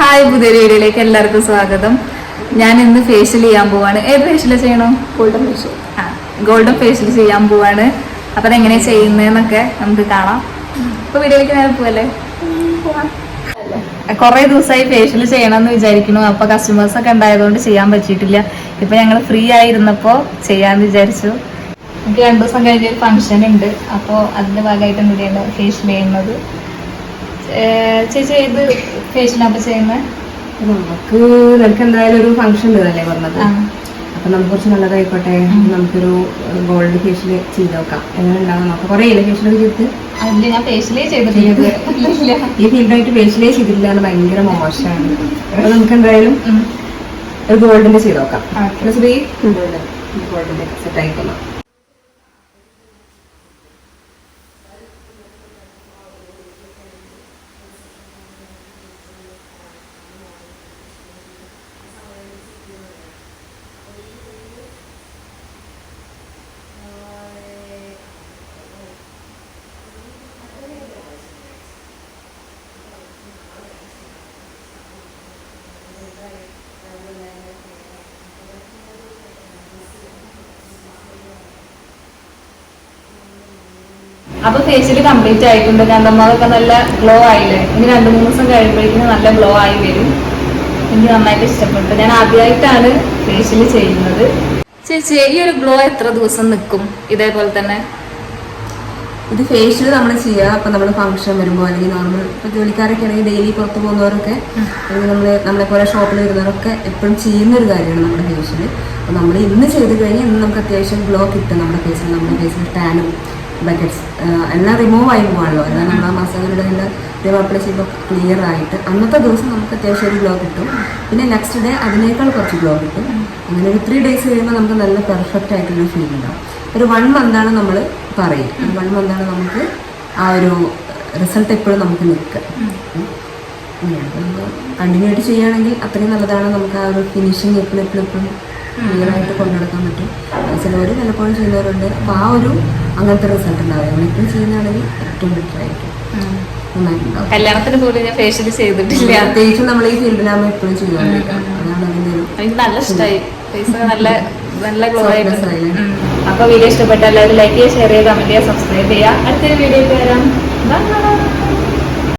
Hi പുതിയ വീഡിയോയിലേക്ക് എല്ലാവർക്കും സ്വാഗതം. ഞാൻ ഇന്ന് ഫേഷ്യൽ ചെയ്യാൻ പോവാണ്. ഏത് ഫേഷ്യൽ ചെയ്യണോ? ഗോൾഡൻ ഫേഷ്യൽ ആ ഗോൾഡൻ ഫേഷ്യൽ ചെയ്യാൻ പോവാണ്. അപ്പൊ അതെങ്ങനെയാ ചെയ്യുന്നതെന്നൊക്കെ നമുക്ക് കാണാം. ഇപ്പൊ വീഡിയോയിലേക്ക് നേരെ പോവല്ലേ? കുറേ ദിവസമായി ഫേഷ്യൽ ചെയ്യണമെന്ന് വിചാരിക്കുന്നു. അപ്പൊ കസ്റ്റമേഴ്സ് ഒക്കെ ഉണ്ടായതുകൊണ്ട് ചെയ്യാൻ പറ്റിയിട്ടില്ല. ഇപ്പൊ ഞങ്ങൾ ഫ്രീ ആയിരുന്നപ്പോൾ ചെയ്യാന്ന് വിചാരിച്ചു. എനിക്ക് രണ്ടു ദിവസം കഴിഞ്ഞ ഒരു ഫംഗ്ഷൻ ഉണ്ട്. അപ്പോൾ അതിന്റെ ഭാഗമായിട്ട് ഇവിടെ ഫേഷ്യൽ ചെയ്യുന്നത്. ചേച്ചി ഏത് ഫേഷ്യലാണ് ചെയ്യുന്നത് നമുക്ക് നിനക്ക് എന്തായാലും ഒരു ഫംഗ്ഷൻ ഉണ്ടല്ലേ പറഞ്ഞത്. അപ്പൊ നമുക്ക് കുറച്ച് നല്ലതായിക്കോട്ടെ. നമുക്കൊരു ഗോൾഡ് ഫേഷ്യൽ ചെയ്ത് നോക്കാം. എങ്ങനെ ഉണ്ടാവും നോക്കാം. കുറെ ഇല്ല ഫേഷ്യലൊക്കെ ചെയ്തിട്ട്? അതിൽ ഞാൻ ഫേഷ്യലേ ചെയ്തിട്ടില്ല. ഇല്ല. ഈ ഫീൽഡായിട്ട് ഫേഷ്യലേ ചെയ്തിട്ടില്ല എന്ന് ഭയങ്കര മോശമാണ്. അപ്പൊ നമുക്ക് എന്തായാലും. ഒരു ഗോൾഡിന്റെ ചെയ്ത് നോക്കാം. ഗോൾഡിന്റെ സെറ്റ് ആയിക്കൊള്ളാം അപ്പൊ ഫേഷ്യൽ കംപ്ലീറ്റ് ആയിട്ടുണ്ട്. കണ്ടമാതൊക്കെ നല്ല ഗ്ലോ ആയില്ലേ? ഇനി രണ്ടു മൂന്ന് ദിവസം കഴിയുമ്പോഴേക്കും നല്ല ഗ്ലോ ആയി വരും. എനിക്ക് നന്നായിട്ട് ഇഷ്ടപ്പെട്ടു. ഞാൻ ആദ്യമായിട്ടാണ് ഫേഷ്യൽ ചെയ്യുന്നത്. ചേച്ചി ഈ ഒരു ഗ്ലോ എത്ര ദിവസം നിൽക്കും? ഇതേപോലെ തന്നെ. ഇത് ഫേഷ്യൽ നമ്മൾ ചെയ്യുക അപ്പൊ നമ്മൾ ഫംഗ്ഷൻ വരുമ്പോൾ അല്ലെങ്കിൽ നോർമൽ ഇപ്പൊ ജോലിക്കാരൊക്കെ ആണെങ്കിൽ ഡെയിലി പുറത്ത് പോകുന്നവരൊക്കെ അല്ലെങ്കിൽ നമ്മൾ നമ്മളെ പോലെ ഷോപ്പിൽ വരുന്നവരൊക്കെ എപ്പോഴും ചെയ്യുന്ന ഒരു കാര്യമാണ് നമ്മുടെ ഫേഷ്യൽ അപ്പോൾ നമ്മൾ ഇന്ന് ചെയ്ത് കഴിഞ്ഞാൽ ഇന്ന് നമുക്ക് അത്യാവശ്യം ഗ്ലോ കിട്ടും നമ്മുടെ ഫേസിൽ നമ്മുടെ ഫേസിൽ ടാനും ബക്കറ്റ്സ് എല്ലാം റിമൂവ് ആയി പോകാണല്ലോ. എല്ലാം നമ്മൾ ആ മാസങ്ങളുടെ റിമൂവ് അപ്ലൈ ചെയ്യുമ്പോൾ ക്ലിയർ ആയിട്ട്. അന്നത്തെ ദിവസം നമുക്ക് അത്യാവശ്യം ഒരു ഗ്ലോ കിട്ടും. പിന്നെ നെക്സ്റ്റ് ഡേ അതിനേക്കാൾ കുറച്ച് ഗ്ലോ കിട്ടും. അങ്ങനെ ഒരു ത്രീ ഡേയ്സ് കഴിയുമ്പോൾ നമുക്ക് നല്ല പെർഫെക്റ്റ് ആയിട്ടുള്ള ഫീൽ ഉണ്ടാവും. ഒരു വൺ മന്താണ് നമ്മൾ പറയും. വൺ മന്താണ് നമുക്ക് ആ ഒരു റിസൾട്ട് എപ്പോഴും നമുക്ക് നിൽക്കുക. കണ്ടിന്യൂ ആയിട്ട് ചെയ്യുകയാണെങ്കിൽ അത്രയും നല്ലതാണ് നമുക്ക് ആ ഒരു ഫിനിഷിങ് എപ്പോഴും എപ്പോഴും എപ്പോഴും ക്ലിയർ ആയിട്ട് കൊണ്ടുനടക്കാൻ പറ്റും. ചിലവർ പലപ്പോഴും ചെയ്യുന്നവരുണ്ട്. അപ്പോൾ ആ ഒരു അങ്ങനത്തെ റിസൾട്ട് ഉണ്ടാവും നമ്മളിപ്പം ചെയ്യുന്നതാണെങ്കിൽ ഏറ്റവും ബെറ്റർ ആയിരിക്കും. നന്നായിട്ടുണ്ടാവും. കല്യാണത്തിന് പോലും ഞാൻ ഫേഷ്യൽ ചെയ്തിട്ടില്ല. പ്രത്യേകിച്ചും നമ്മൾ ഈ ഫീൽഡിലാകുമ്പോൾ എപ്പോഴും ചെയ്യുന്നുണ്ട് അതാണ് അതിന്റെ ഒരു നല്ല ഇഷ്ടമായി നല്ല നല്ല ഗ്ലോ ആയിട്ട് ആയിട്ടുണ്ട്. ആയില്ലേ? അപ്പൊ വീഡിയോ ഇഷ്ടപ്പെട്ട എല്ലാവരും ലൈക്ക് ചെയ്യുക ഷെയർ ചെയ്യുക കമന്റ് ചെയ്യുക സബ്സ്ക്രൈബ് ചെയ്യുക. അടുത്തൊരു വീഡിയോ വരാം.